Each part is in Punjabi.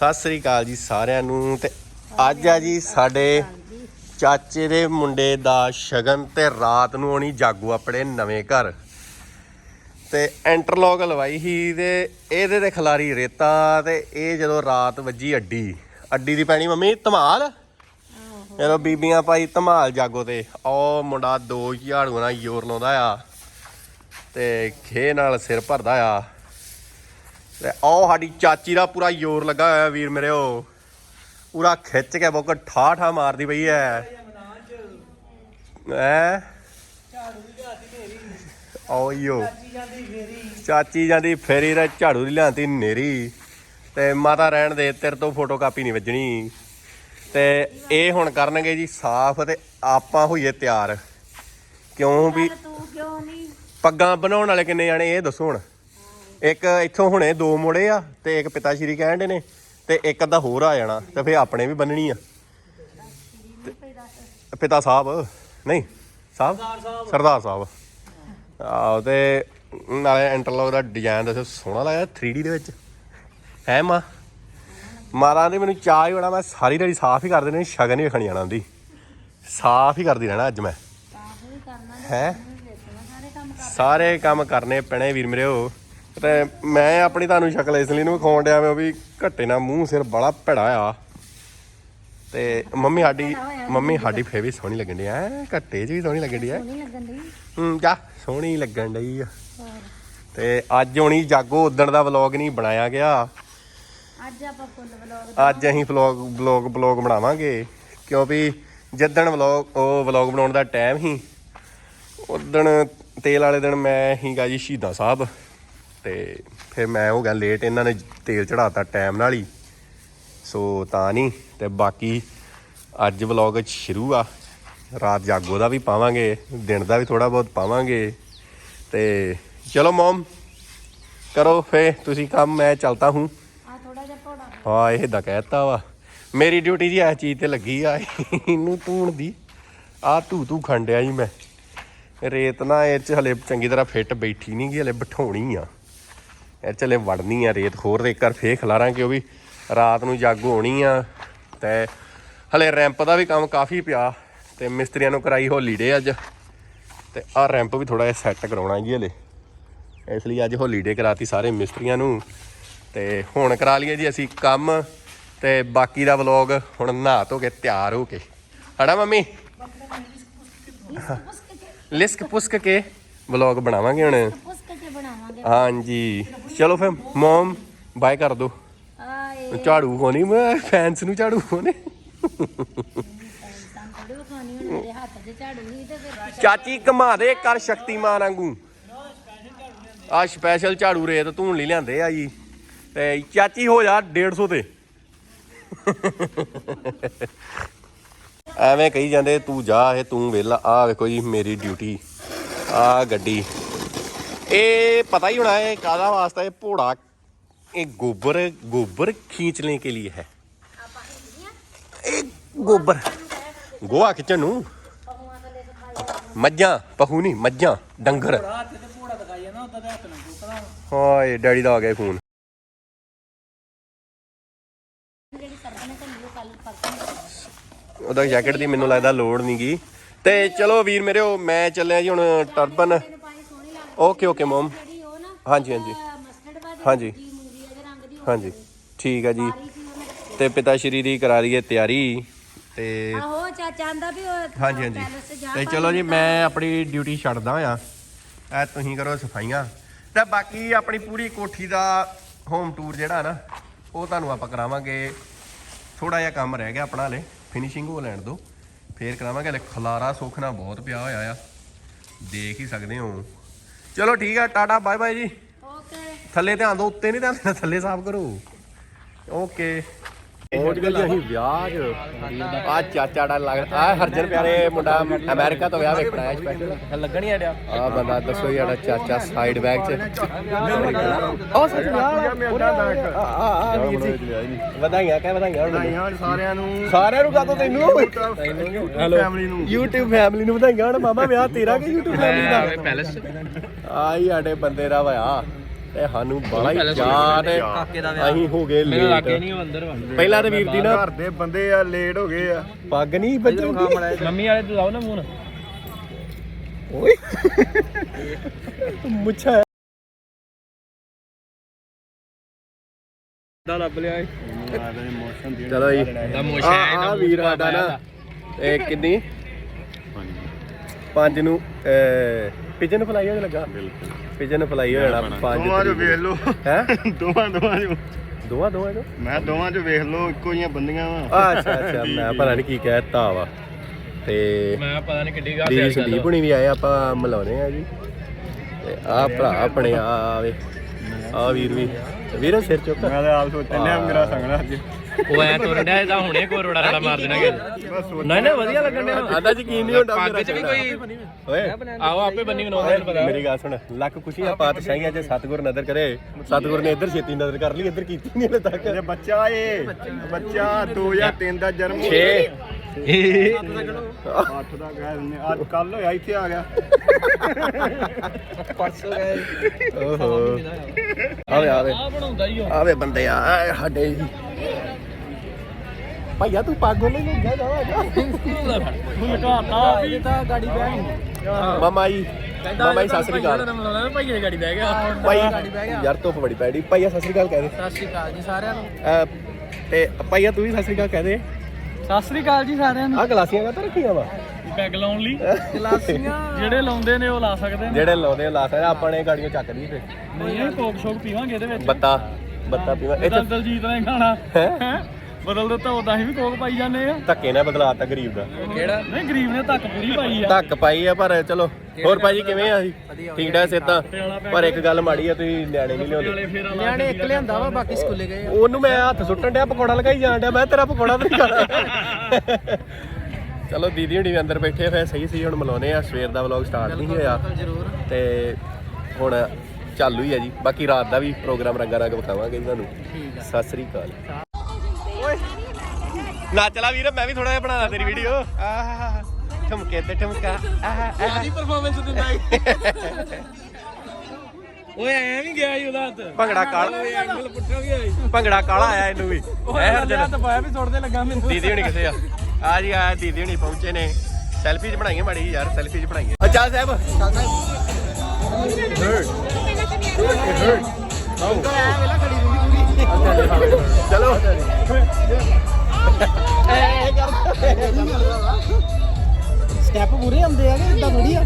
ਸਤਿ ਸ੍ਰੀ ਅਕਾਲ ਜੀ ਸਾਰਿਆਂ ਨੂੰ ਤੇ ਅੱਜ ਆ ਜੀ ਸਾਡੇ ਚਾਚੇ ਦੇ ਮੁੰਡੇ ਦਾ ਸ਼ਗਨ ਤੇ ਰਾਤ ਨੂੰ ਆਉਣੀ ਜਾਗੋ ਆਪਣੇ ਨਵੇਂ ਘਰ। ਤੇ ਇੰਟਰਲੌਕ ਲਵਾਈ ਸੀ ਤੇ ਇਹਦੇ ਤੇ ਖਲਾਰੀ ਰੇਤਾ ਤੇ ਇਹ ਜਦੋਂ ਰਾਤ ਵੱਜੀ ਅੱਡੀ ਅੱਡੀ ਦੀ ਪੈਣੀ ਮੰਮੀ ਧਮਾਲ? ਜਦੋਂ ਬੀਬੀਆਂ ਭਾਈ ਧਮਾਲ ਜਾਗੋ ਤੇ ਉਹ ਮੁੰਡਾ ਦੋ ਝਾੜੂਆਂ ਨਾਲ ਜ਼ੋਰ ਲਾਉਂਦਾ ਆ ਤੇ ਖੇ ਨਾਲ ਸਿਰ ਭਰਦਾ ਆ। ਉਹ ਸਾਡੀ ਚਾਚੀ ਦਾ ਪੂਰਾ ਜ਼ੋਰ ਲੱਗਾ ਹੋਇਆ ਵੀਰ ਮੇਰੇ ਉਹ। ਪੂਰਾ ਖਿੱਚ ਕੇ ਬੋਕ ਠਾ ਠਾ ਮਾਰਦੀ ਪਈ ਐ। ਐ ਓਯੋ ਚਾਚੀ ਜਾਂਦੀ ਫੇਰੀ ਦਾ ਝਾੜੂ ਦੀ ਲਿਆਂਤੀ ਨੇਰੀ। ਤੇ ਮਾਤਾ ਰਹਿਣ ਦੇ ਤੇਰੇ ਤੋਂ ਫੋਟੋ ਕਾਪੀ ਨਹੀਂ ਵੱਜਣੀ। ਤੇ ਇਹ ਹੁਣ ਕਰਨਗੇ ਜੀ ਸਾਫ਼ ਤੇ ਆਪਾਂ ਹੋਈਏ ਤਿਆਰ। ਕਿਉਂ ਵੀ ਪੱਗਾਂ ਬਣਾਉਣ ਵਾਲੇ ਕਿੰਨੇ ਜਾਣੇ ਇਹ ਦੱਸੋ ਹੁਣ। ਇੱਕ ਇੱਥੋਂ ਹੁਣੇ ਦੋ ਮੁੜੇ ਆ ਤੇ ਇੱਕ ਪਿਤਾ ਸ਼੍ਰੀ ਕਹਿਣ ਦੇ ਨੇ ਤੇ ਇੱਕ ਅੱਧਾ ਹੋਰ ਆ ਜਾਣਾ ਤੇ ਫੇ ਆਪਣੇ ਵੀ ਬੰਨਣੀ ਆ। ਪਿਤਾ ਸਾਹਿਬ ਨਹੀਂ ਸਾਹਿਬ? ਸਰਦਾਰ ਸਾਹਿਬ। ਆਹ ਤੇ ਨਾਲੇ ਇੰਟਰਲੌਕ ਦਾ ਡਿਜ਼ਾਈਨ ਦੱਸੋ ਸੋਹਣਾ ਲੱਗਦਾ 3D ਦੇ ਵਿੱਚ। ਹੈ ਮਾਂ। ਮਾਰਾਂ ਦੇ ਮੈਨੂੰ ਚਾਹ ਹੀ ਬੜਾ ਮੈਂ ਸਾਰੀ ਦਿਹਾੜੀ ਸਾਫ਼ ਹੀ ਕਰ ਦੇਣੀ ਸ਼ਗਨ ਹੀ ਵੇਖਣ ਜਾਣਾ ਹੁੰਦੀ ਸਾਫ਼ ਹੀ ਕਰਦੀ ਰਹਿਣਾ ਅੱਜ ਮੈਂ। ਹੈ? ਸਾਰੇ ਕੰਮ ਕਰਨੇ ਪੈਣੇ ਵੀਰ ਮੇਰੇ ਉਹ। ਤੇ ਮੈਂ ਆਪਣੀ ਤੁਹਾਨੂੰ ਸ਼ਕਲ ਇਸ ਲਈ ਨੂੰ ਵਿਖਾਉਣ ਡਿਆ ਮੈਂ ਵੀ ਘੱਟੇ ਨਾਲ ਮੂੰਹ ਸਿਰ ਬੜਾ ਭੜਾ ਆ। ਤੇ ਮੰਮੀ ਸਾਡੀ ਮੰਮੀ ਸਾਡੀ ਫੇਰ ਵੀ ਸੋਹਣੀ ਲੱਗਣ ਡਈ ਐ ਘੱਟੇ 'ਚ ਵੀ ਸੋਹਣੀ ਲੱਗਣ ਡਈ ਐ ਲੱਗਣ ਹੂੰ ਜਾ ਸੋਹਣੀ ਲੱਗਣ ਡਈ ਆ। ਤੇ ਅੱਜ ਹੋਣੀ ਜਾਗੋ ਉਦਣ ਦਾ ਵਲੌਗ ਨਹੀਂ ਬਣਾਇਆ ਗਿਆ। ਅੱਜ ਆਪਾਂ ਫੁੱਲ ਵਲੋਗ ਅੱਜ ਅਸੀਂ ਵਲੌਗ ਵਲੌਗ ਵਲੌਗ ਬਣਾਵਾਂਗੇ। ਕਿਉਂਕਿ ਜਿੱਦਣ ਵਲੌਗ ਉਹ ਵਲੌਗ ਬਣਾਉਣ ਦਾ ਟਾਈਮ ਹੀ ਉਦਣ ਤੇਲ ਵਾਲੇ ਦਿਨ ਮੈਂ ਹੀਗਾ ਜੀ ਸ਼ਹੀਦਾਂ ਸਾਹਿਬ। ਤੇ ਫਿਰ ਮੈਂ ਹੋ ਗਿਆ ਲੇਟ ਇਹਨਾਂ ਨੇ ਤੇਲ ਚੜਾਤਾ ਟਾਈਮ ਨਾਲ ਹੀ। ਸੋ ਤਾਂ ਨਹੀਂ ਤੇ ਬਾਕੀ ਅੱਜ ਵਲੌਗ ਸ਼ੁਰੂ ਆ। ਰਾਤ ਜਾਗੋ ਦਾ ਵੀ ਪਾਵਾਂਗੇ ਦਿਨ ਦਾ ਵੀ ਥੋੜਾ ਬਹੁਤ ਪਾਵਾਂਗੇ। ਤੇ ਚਲੋ ਮਮ ਕਰੋ ਫੇ ਤੁਸੀਂ ਕੰਮ ਮੈਂ ਚਲਤਾ ਹੂੰ। ਆ ਥੋੜਾ ਜਿਹਾ ਪੌੜਾ। ਹਾਂ ਇਹ ਦਾ ਕਹਿਤਾ ਵਾ। ਮੇਰੀ ਡਿਊਟੀ ਜੀ ਇਸ ਚੀਜ਼ ਤੇ ਲੱਗੀ ਆ ਇਹਨੂੰ ਧੂਣ ਦੀ। ਆ ਧੂ ਧੂ ਖੰਡਿਆ ਜੀ ਮੈਂ। ਰੇਤ ਨਾ ਇਹ ਚ ਹਲੇ ਚੰਗੀ ਤਰ੍ਹਾਂ ਫਿੱਟ ਬੈਠੀ ਨਹੀਂ ਗਈ ਹਲੇ ਬਿਠਾਉਣੀ ਆ। ਇਹ ਚਲੇ ਵੜਨੀ ਆ ਰੇਤ ਹੋਰ ਦੇ ਕਰ ਫੇਰ ਖਲਾਰਾਂਗੇ ਉਹ ਵੀ। ਰਾਤ ਨੂੰ ਜਾਗੋ ਹੋਣੀ ਆ ਤੇ ਹਲੇ ਰੈਂਪ ਦਾ ਵੀ ਕੰਮ ਕਾਫੀ ਪਿਆ ਤੇ ਮਿਸਤਰੀਆਂ ਨੂੰ ਕਰਾਈ ਹੋਲੀਡੇ ਅੱਜ। ਤੇ ਆ ਰੈਂਪ ਵੀ ਥੋੜਾ ਜਿਹਾ ਸੈੱਟ ਕਰਾਉਣਾ ਜੀ ਹਲੇ। ਇਸ ਲਈ ਅੱਜ ਹੋਲੀਡੇ ਕਰਾਤੀ ਸਾਰੇ ਮਿਸਤਰੀਆਂ ਨੂੰ। ਤੇ ਹੁਣ ਕਰਾ ਲਈਏ ਜੀ ਅਸੀਂ ਕੰਮ ਤੇ ਬਾਕੀ ਦਾ ਵਲੌਗ ਹੁਣ ਨਹਾ ਧੋ ਕੇ ਤਿਆਰ ਹੋ ਕੇ। ਹੜਾ ਮੰਮੀ? ਲਿਸਕ ਪੁਸਕ ਕੇ ਵਲੌਗ ਬਣਾਵਾਂਗੇ ਹੁਣ। ਬਣਾਵਾਂਗੇ। ਹਾਂਜੀ। ਚਲੋ ਫਿਰ ਮਮ ਬਾਏ ਕਰ ਦੋ। ਆਏ। ਝਾੜੂ ਹੋਣੀ ਮੈਂ ਫੈਨਸ ਨੂੰ ਝਾੜੂ ਹੋਣੇ ਤਾਂ ਥੋੜੀ ਵਿਖਾਣੀ ਹੁਣ ਮੇਰੇ ਹੱਥ 'ਚ ਝਾੜੂ ਨਹੀਂ ਤੇ ਫਿਰ ਚਾਚੀ ਘਮਾ ਦੇ ਕਰ ਸ਼ਕਤੀਮਾਨ ਵਾਂਗੂ। ਆ ਸਪੈਸ਼ਲ ਝਾੜੂ ਰੇਤ ਧੂਣ ਲਈ ਲਿਆਂਦੇ ਆ ਜੀ। ਤੇ ਚਾਚੀ ਹੋ ਜਾ 150 ਤੇ। ਐਵੇਂ ਕਹੀ ਜਾਂਦੇ ਤੂੰ ਜਾ ਇਹ ਤੂੰ ਵੇਲਾ ਆ ਵੇਖੋ ਜੀ ਮੇਰੀ ਡਿਊਟੀ ਆ ਗੱਡੀ। ਇਹ पता ही होना है कादा वास्ता है घोड़ा ਗੋਬਰ गोबर गोबर खींचने के लिए है ਇਹ ਗੋਬਰ। ਗੋਆ ਖਿੱਚਣ ਨੂੰ। ਮੱਝਾਂ, ਪਹੂ ਨਹੀਂ, ਮੱਝਾਂ, ਡੰਗਰ। ਹਾਏ, ਡੈਡੀ ਦਾ ਆ ਗਿਆ ਫੋਨ ਉਹਦਾ ਜੈਕਟ ਦੀ ਮੈਨੂੰ ਲੱਗਦਾ ਲੋੜ ਨਹੀਂਗੀ ਤੇ ਚਲੋ ਵੀਰ ਮੇਰੇ, ਉਹ ਮੈਂ ਚੱਲਿਆ ਜੀ ਹੁਣ ਟਰਬਨ ਓਕੇ ਓਕੇ ਮਮ ਜਿਹੜੀ ਉਹ ਨਾ ਹਾਂਜੀ ਹਾਂਜੀ। ਮਸਟਰਡ ਹਾਂਜੀ। ਮੂੰਗੀ ਰੰਗ ਦੀ ਹਾਂਜੀ। ਠੀਕ ਆ ਜੀ। ਸਾਰੀ ਉਹਨੇ ਤੇ ਪਿਤਾ ਸ਼੍ਰੀ ਦੀ ਕਰਾ ਰਹੀ ਹੈ ਤਿਆਰੀ। ਤੇ ਆਹੋ ਚਾਚਾ ਆਂਦਾ ਵੀ ਉਹ ਹਾਂਜੀ ਹਾਂਜੀ। ਜਾ ਤੇ ਚਲੋ ਜੀ ਮੈਂ ਆਪਣੀ ਡਿਊਟੀ ਛੱਡਦਾ ਆ ਐ ਤੁਸੀਂ ਕਰੋ ਸਫਾਈਆਂ। ਤੇ ਬਾਕੀ ਆਪਣੀ ਪੂਰੀ ਕੋਠੀ ਦਾ ਹੋਮ ਟੂਰ ਜਿਹੜਾ ਨਾ ਉਹ ਤੁਹਾਨੂੰ ਆਪਾਂ ਕਰਾਵਾਂਗੇ। ਥੋੜਾ ਜਿਹਾ ਕੰਮ ਰਹਿ ਗਿਆ ਆਪਣਾ ਹਲੇ। ਫਿਨਿਸ਼ਿੰਗ ਹੋ ਲੈਣ ਦੋ। ਫੇਰ ਕਰਾਵਾਂਗੇ। ਹਲੇ ਖਲਾਰਾ ਸੁਖਣਾ ਬਹੁਤ ਪਿਆ ਹੋਇਆ ਆ। ਦੇਖ ਹੀ ਸਕਦੇ ਹੋ। ਚਲੋ ਠੀਕ ਆ ਟਾਟਾ ਬਾਏ ਬਾਏ ਜੀ। ਓਕੇ ਥੱਲੇ ਧਿਆਨ ਦਿਓ ਉੱਤੇ ਨਹੀਂ ਧਿਆਨ ਦੇਣਾ ਥੱਲੇ ਸਾਫ਼ ਕਰੋ। ਓਕੇ ਪਹੁੰਚ ਗਏ ਜੀ ਅਸੀਂ ਵਿਆਹ 'ਚ। ਆ ਚਾਚਾ ਡਾ ਲੱਗ ਆ ਹਰਜਨ ਪਿਆਰੇ ਮੁੰਡਾ ਅਮਰੀਕਾ ਤੋਂ ਵਿਆਹ ਵੇਖਣਾ ਆਇਆ ਸਪੈਸ਼ਲ ਲੱਗਣੀ ਆ ਡਿਆ ਆ ਬੰਦਾ ਦੱਸੋ ਜਿਹੜਾ ਚਾਚਾ ਸਾਈਡ ਬੈਗ 'ਚ। ਉਹ ਸੱਚ ਵਿਆਹ ਆ ਆ ਆ ਵੀਰ ਜੀ। ਵਧਾਈਆਂ ਕਹਿ ਵਧਾਈਆਂ ਹੁਣ ਮੈਨੂੰ। ਵਧਾਈਆਂ ਸਾਰਿਆਂ ਨੂੰ। ਸਾਰਿਆਂ ਨੂੰ ਕਾਹਤੋਂ ਤੈਨੂੰ? ਫੈਮਿਲੀ ਨੂੰ। YouTube ਫੈਮਿਲੀ ਨੂੰ ਵਧਾਈਆਂ ਹੁਣ। ਮਾਮਾ ਵਿਆਹ ਤੇਰਾ ਕਿ YouTube ਫੈਮਿਲੀ ਦਾ? ਪੈਲਸ ਆਈ ਸਾਡੇ ਬੰਦੇ ਦਾ ਵਿਆਹ ਤੇ ਸਾਨੂੰ ਬੜਾ ਹੀ ਚਾਹ ਤੇ ਕਾਕੇ ਦਾ ਵਿਆਹ। ਅਸੀਂ ਹੋ ਗਏ ਮੇਰੇ ਲਾਗੇ ਲੇਟ ਨਹੀਂ ਉਹ ਅੰਦਰ ਵਾ ਪਹਿਲਾਂ ਤੇ ਵੀਰ ਦੀ ਨਾ ਘਰ ਦੇ ਬੰਦੇ ਆ ਲੇਟ ਹੋ ਗਏ ਆ। ਪੱਗ ਨਹੀਂ ਬੱਜੂਗੀ ਮੰਮੀ ਵਾਲੇ ਤੂੰ ਲਾਓ ਨਾ ਮੂੰਹ ਓਏ। ਮੁੱਛਾ। ਦਾ ਲੱਭ ਲਿਆ ਚਲੋ ਜੀ। ਦਾ ਆ ਆ ਵੀਰ ਸਾਡਾ ਨਾ। ਇਹ ਕਿੰਨੀ? ਪੰਜ। ਨੂੰ ਪਿਜਨ ਫਲਾਈ ਹੋ ਲੱਗਾ? ਬਿਲਕੁਲ। ਪਿਜਨ ਫਲਾਈ ਹੋ ਜਾਣਾ ਪੰਜ ਦੋਵਾਂ ਚੋਂ ਵੇਖ ਲਓ। ਹੈ? ਦੋਵਾਂ ਦੋਵਾਂ ਚੋਂ। ਦੋਵਾਂ ਦੋਵਾਂ ਚੋਂ? ਮੈਂ ਦੋਵਾਂ ਚੋਂ ਵੇਖ ਲਓ ਇੱਕੋ ਜੀਆਂ ਬੰਦੀਆਂ ਵਾ। ਆ ਅੱਛਾ ਅੱਛਾ ਮੈਂ ਪਤਾ ਨਹੀਂ ਕੀ ਕਹਿਤਾ ਵਾ। ਤੇ ਮੈਂ ਪਤਾ ਨਹੀਂ ਕਿੱਡੀ ਗੱਲ ਦੀਦੀ ਸੰਦੀਪ ਹੁਣੀ ਵੀ ਆਏ ਆਪਾਂ ਮਿਲਾਉਣੇ ਆ ਜੀ। ਤੇ ਆ ਭਰਾ ਆਪਣੇ ਆ ਆਵੇ ਆ ਵੀਰ ਵੀ। ਵੀਰ ਸਿਰ ਚੁੱਕ। ਮੈਂ ਤਾਂ ਆਪ ਸੋਚਣ ਡਿਆ ਮੇਰਾ ਸੰਗਣਾ ਅੱਜ। ਉਹ ਐ ਤੁਰਨ ਡਿਆ ਇਹਦਾ ਹੁਣੇ ਕੋਈ ਰੋੜਾ ਰੜਾ ਮਾਰ ਦੇਣਾ ਕਿ ਨਹੀਂ ਨਹੀਂ ਵਧੀਆ ਲੱਗਣ ਡਿਆ। ਆਦਾ ਯਕੀਨ ਨਹੀਂ ਹੁੰਦਾ ਪੱਗ ਚ ਵੀ ਕੋਈ ਓਏ ਆਓ ਆਪੇ ਬੰਨੀ ਬਣਾਉਂਦੇ ਨੇ ਪਤਾ। ਮੇਰੀ ਗੱਲ ਸੁਣ ਲੱਖ ਖੁਸ਼ੀਆਂ ਪਾਤਸ਼ਾਹੀਆਂ ਜੇ ਸਤਗੁਰ ਨਜ਼ਰ ਕਰੇ। ਸਤਗੁਰ ਨੇ ਇੱਧਰ ਛੇਤੀ ਨਜ਼ਰ ਕਰ ਲਈ ਇੱਧਰ ਕੀਤੀ ਨਹੀਂ ਹਲੇ ਤੱਕ। ਇਹ ਬੱਚਾ ਏ ਬੱਚਾ 2003 ਦਾ ਜਨਮ 6 ਅੱਠ ਦਾ ਕਹਿ ਦਿੰਦੇ ਅੱਜ ਕੱਲ ਹੋਇਆ ਇੱਥੇ ਆ ਗਿਆ। ਪਰਸੋਂ ਗਏ ਓਹੋ। ਆਵੇ ਆਵੇ। ਆ ਬਣਾਉਂਦਾ ਹੀ ਉਹ ਆਵੇ ਬੰਦੇ ਆ ਆਏ ਸਾਡੇ ਜੀ ਭਈਆ ਤੂੰ ਪੱਗ ਉਹਨੇ ਨੂੰ ਜਾ ਜਾ ਜਾ। ਹੁਣ ਲਗਾਤਾ ਵੀ ਤਾਂ ਗਾੜੀ ਬਹਿ ਗਈ। ਮਾਮਾ ਜੀ ਮਾਮਾ ਜੀ ਸਤਿ ਸ੍ਰੀ ਅਕਾਲ। ਭਾਈ ਦੀ ਗਾੜੀ ਬਹਿ ਗਿਆ। ਭਾਈ ਯਾਰ ਧੁੱਪ ਬੜੀ ਪੈੜੀ ਭਾਈਆ ਸਤਿ ਸ੍ਰੀ ਅਕਾਲ ਕਹਿ ਦੇ। ਸਤਿ ਸ਼੍ਰੀ ਅਕਾਲ ਜੀ ਸਾਰਿਆਂ ਨੂੰ। ਤੇ ਭਾਈਆ ਤੂੰ ਵੀ ਸਤਿ ਸ੍ਰੀ ਅਕਾਲ ਕਹਿ ਦੇ। ਸਤਿ ਸ਼੍ਰੀ ਅਕਾਲ ਜੀ ਸਾਰਿਆਂ ਨੂੰ। ਆ ਗਲਾਸੀਆਂ ਕਾ ਰੱਖੀਆਂ ਵਾ? ਪੈਗ ਲਾਉਣ ਲਈ। ਗਲਾਸੀਆਂ। ਜਿਹੜੇ ਲਾਉਂਦੇ ਨੇ ਉਹ ਲਾ ਸਕਦੇ ਨੇ। ਜਿਹੜੇ ਲਾਉਂਦੇ ਆ ਲਾ ਸਕਦੇ ਆ, ਆਪਾਂ ਨੇ ਗਾੜੀਆਂ ਚੱਕ ਦੀ ਤੇ ਨਹੀਂ ਇਹ ਕੋਕ ਸ਼ੋਕ ਪੀਵਾਂਗੇ ਇਹਦੇ ਵਿੱਚ। ਬੱਤਾ ਬੱਤਾ ਪੀਵਾ। ਇੱਥੇ ਦਲਜੀਤ ਨੇ ਖਾਣਾ। ਹੈਂ? ਬਦਲ ਦਿੱਤਾ ਉਦਾਂ ਹੀ ਵੀ ਕੋਕ ਪਾਈ ਜਾਂਦੇ ਆ। ਧੱਕੇ ਨਾਲ ਬਦਲਾਤਾ ਗਰੀਬ ਦਾ। ਕਿਹੜਾ? ਨਹੀਂ ਗਰੀਬ ਨੇ ਧੱਕ ਪੂਰੀ ਪਾਈ ਆ। ਧੱਕ ਪਾਈ ਆ ਪਰ ਚਲੋ ਹੋਰ ਭਾਜੀ ਕਿਵੇਂ ਆ ਜੀ ਠੀਕ ਠਾਕ ਸਿੱਧਾ ਪਰ ਇੱਕ ਗੱਲ ਮਾੜੀ ਆ ਤੁਸੀਂ ਨਿਆਣੇ ਨਹੀਂ ਲਿਆਉਂਦੇ। ਨਿਆਣੇ ਇੱਕ ਲਿਆਂਦਾ ਵਾ ਬਾਕੀ ਸਕੂਲੇ ਗਏ ਉਹਨੂੰ ਮੈਂ ਹੱਥ ਸੁੱਟਣ ਡਿਆ ਪਕੌੜਾ ਲਗਾਈ ਜਾਣ ਡਿਆ ਮੈਂ ਤੇਰਾ ਪਕੌੜਾ ਤੇ ਨਹੀਂ ਖਾਣਾ। ਚਲੋ ਦੀਦੀ ਹੁਣੀ ਵੀ ਅੰਦਰ ਬੈਠੇ ਆ, ਫਿਰ ਸਹੀ ਸਹੀ ਹੁਣ ਮਿਲਾਉਨੇ ਆ ਸਵੇਰ ਦਾ ਵਲੌਗ ਸਟਾਰਟ ਨਹੀਂ ਹੋਇਆ। ਤੇ ਹੁਣ ਚਾਲੂ ਹੀ ਆ ਜੀ ਬਾਕੀ ਰਾਤ ਦਾ ਵੀ ਪ੍ਰੋਗਰਾਮ ਰੰਗਾ ਰੰਗ ਵਿਖਾਵਾਂਗੇ ਤੁਹਾਨੂੰ। ਸਤਿ ਸ੍ਰੀ ਅਕਾਲ। ਨੱਚ ਲਾ ਵੀਰ ਮੈਂ ਵੀ ਥੋੜਾ ਜਿਹਾ ਬਣਾਣਾ ਤੇਰੀ ਵੀਡੀਓ ਆਹ ਠਮਕੇ ਤੇ ਠਮਕਾ ਆਹ ਆਹ ਦੀ ਪਰਫਾਰਮੈਂਸ ਦਿੰਦਾ ਓਏ ਐ ਵੀ ਗਿਆ ਜੀ ਉਹਦਾ ਹੱਥ ਭੰਗੜਾ ਕਾਲਾ ਐਂਗਲ ਪੁੱਠਾ ਗਿਆ ਭੰਗੜਾ ਕਾਲਾ ਆਇਆ ਇਹਨੂੰ ਵੀ ਐ ਹਰ ਹੱਥ ਪਾਇਆ ਵੀ ਸੁੱਟਦੇ ਲੱਗਾ ਮੈਨੂੰ ਦੀਦੀ ਹੁਣੀ ਕਿੱਥੇ ਆ ਆ ਜੀ ਆ ਦੀਦੀ ਹੁਣੀ ਪਹੁੰਚੇ ਨੇ ਸੈਲਫੀ ਚ ਬਣਾਈਏ ਮਾੜੀ ਯਾਰ ਸੈਲਫੀ ਚ ਬਣਾਈਏ ਅੱਛਾ ਸਾਹਿਬ ਚਲੋ ਸਟੈਪ ਪੂਰੇ ਆਉਂਦੇ ਆ ਕਿ ਇਦਾਂ ਥੋੜੀ ਆ?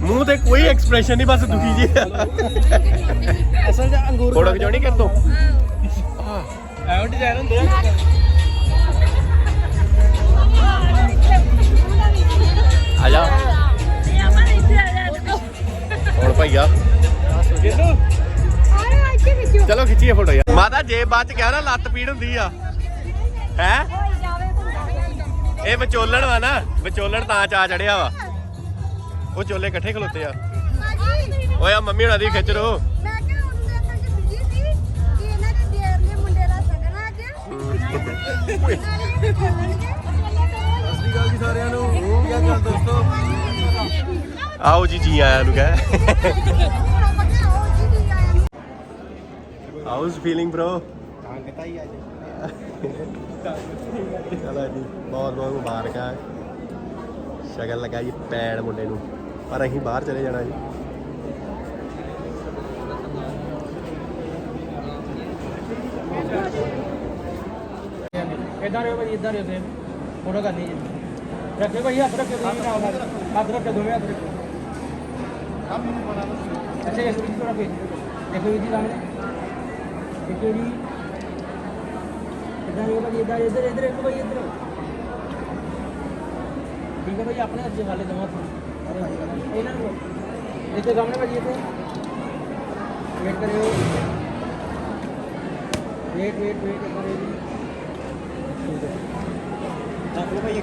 ਮੂੰਹ ਤੇ ਕੋਈ ਐਕਸਪ੍ਰੈਸ਼ਨ ਨਹੀਂ ਬਸ ਦੁਖੀ ਜੀ। ਅਸਲ ਚ ਅੰਗੂਰ ਫੋਟੋ ਖਿਚਾਉਣੀ ਕਰ ਤੋ ਐਵੇਂ ਡਿਜ਼ਾਈਨ ਹੁੰਦੇ ਆ। ਆ ਜਾ। ਹੁਣ ਭਈਆ। ਚਲੋ ਖਿੱਚੀਏ ਫੋਟੋ ਯਾਰ। ਮਾਤਾ ਜੇ ਬਾਅਦ ਚ ਕਿਹਾ ਨਾ ਲੱਤ ਪੀੜ ਹੁੰਦੀ ਆ। ਹੈ? ਇਹ ਵਿਚੋਲਣ ਵਾ ਨਾ। ਵਿਚੋਲਣ ਤਾਂ ਚਾ ਚੜਿਆ ਵਾ। ਉਹ ਚੋਲੇ ਇਕੱਠੇ ਖਲੋਤੇ ਆ। ਓਏ ਆ ਮੰਮੀ ਹੁਣਾਂ ਦੀ ਖਿੱਚ ਰੋ ਸਾਰਿਆਂ ਨੂੰ ਕੀ ਹਾਲ ਚਾਲ ਦੋਸਤੋ ਆਓ ਜੀ ਜੀ ਆਇਆਂ ਨੂੰ ਕਹੇ। ਹਾਊਸ ਫੀਲਿੰਗ ਬ్రో ਚਲੋ ਜੀ ਬਹੁਤ ਬਹੁਤ ਮੁਬਾਰਕਾਂ। ਸ਼ਗਨ ਲਗਾ ਜੀ ਪੈਣ ਮੁੰਡੇ ਨੂੰ। ਪਰ ਅਸੀਂ ਬਾਹਰ ਚਲੇ ਜਾਣਾ ਜੀ। ਇਦਾਂ ਰਿਓ ਭਾਈ ਇਦਾਂ ਰਿਓ ਸੇਮ ਫੋਟੋ ਕਰਨੀ ਜੀ ਰੱਖੇ ਭਾਈ ਹੱਥ ਰੱਖੇ ਤੁਸੀਂ ਨਾਲ ਨਾਲ। ਹੱਥ ਰੱਖੇ ਦੋਵੇਂ ਹੱਥ ਰੱਖੇ ਅੱਛਾ ਇਸ ਵਿੱਚ ਥੋੜਾ ਭੇਜ ਦੇਖੋ ਜੀ ਸਾਹਮਣੇ। ਦੇਖੋ ਜੀ ਇਦਾਂ ਰਿਓ ਭਾਈ ਇਦਾਂ ਇੱਧਰ ਇੱਧਰ ਇੱਕ ਭਾਈ ਇੱਧਰ ਠੀਕ ਹੈ ਭਾਈ ਆਪਣੇ ਹੱਥ 'ਚ ਖਾ ਲੈ ਦੋਵਾਂ ਹੱਥ ਇਹਨਾਂ ਨੂੰ ਇੱਥੇ ਸਾਹਮਣੇ ਭਾਈ ਇੱਥੇ ਵੇਟ ਕਰਿਓ ਵੇਟ ਵੇਟ ਵੇਟ ਕਰਿਓ ਜੀ ਰੱਖ ਲਓ ਭਾਈ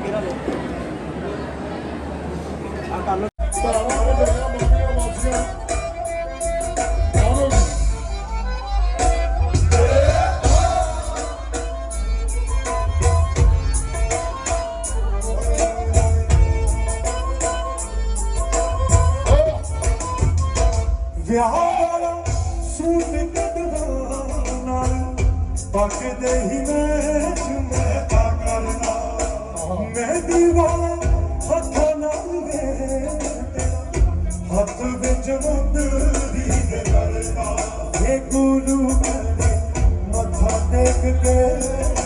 ਸੂਟ ਕੱਢਦਾ ਨਾਲ? ਪੱਕਦੇ ਹੀ ਮੈਂ ਜੁਮੇ ਪਾ ਕਰਨਾ। ਮੈਂ ਦੀਵਾਨਾ ਹੱਥਾਂ ਨਾਲ ਵੇ ਹੱਥ ਵਿੱਚ ਮੁੰਦਰੀ ਦੇ ਕਰਦਾ ਇਹ ਗੁਰੂ ਮੱਥਾ ਟੇਕ ਕੇ।